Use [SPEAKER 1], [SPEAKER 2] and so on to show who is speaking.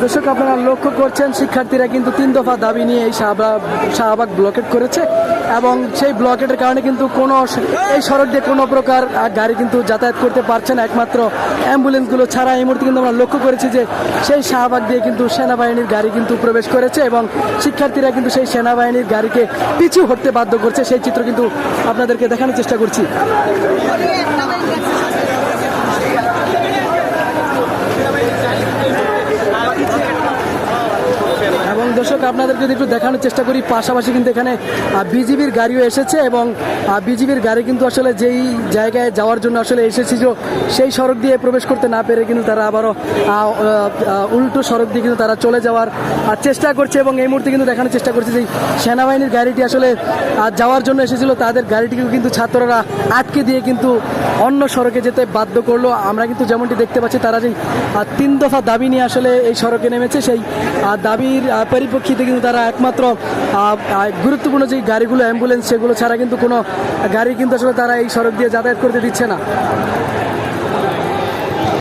[SPEAKER 1] দর্শক, আপনারা লক্ষ্য করছেন, শিক্ষার্থীরা কিন্তু তিন দফা দাবি নিয়ে এই শাহবাগ শাহবাগ ব্লকেট করেছে এবং সেই ব্লকেটের কারণে কিন্তু কোনো এই সড়ক দিয়ে কোনো প্রকার গাড়ি কিন্তু যাতায়াত করতে পারছে না। একমাত্র অ্যাম্বুলেন্সগুলো ছাড়া এই মুহূর্তে কিন্তু আমরা লক্ষ্য করেছি যে সেই শাহবাগ দিয়ে কিন্তু সেনাবাহিনীর গাড়ি কিন্তু প্রবেশ করেছে এবং শিক্ষার্থীরা কিন্তু সেই সেনাবাহিনীর গাড়িকে পিছু হটতে বাধ্য করছে। সেই চিত্র কিন্তু আপনাদেরকে দেখানোর চেষ্টা করছি এবং দর্শক আপনাদের যদি একটু দেখানোর চেষ্টা করি পাশাপাশি কিন্তু এখানে বিজিবির গাড়িও এসেছে এবং বিজিবির গাড়ি কিন্তু আসলে যেই জায়গায় যাওয়ার জন্য আসলে এসেছিল সেই সড়ক দিয়ে প্রবেশ করতে না পেরে কিন্তু তারা আবারও উল্টো সড়ক দিয়ে কিন্তু তারা চলে যাওয়ার চেষ্টা করছে এবং এই মুহূর্তে কিন্তু দেখানোর চেষ্টা করছে যে সেনাবাহিনীর গাড়িটি আসলে যাওয়ার জন্য এসেছিল। তাদের গাড়িটিকেও কিন্তু ছাত্ররা আটকে দিয়ে কিন্তু অন্য সড়কে যেতে বাধ্য করল। আমরা কিন্তু যেমনটি দেখতে পাচ্ছি তারা আহ, তিন দফা দাবি নিয়ে আসলে এই সড়কে নেমেছে। সেই দাবির পরিপ্রেক্ষিতে কিন্তু তারা একমাত্র গুরুত্বপূর্ণ যে গাড়িগুলো অ্যাম্বুলেন্স সেগুলো ছাড়া কিন্তু কোনো গাড়ি কিন্তু আসলে তারা এই সড়ক দিয়ে যাতায়াত করতে দিচ্ছে না।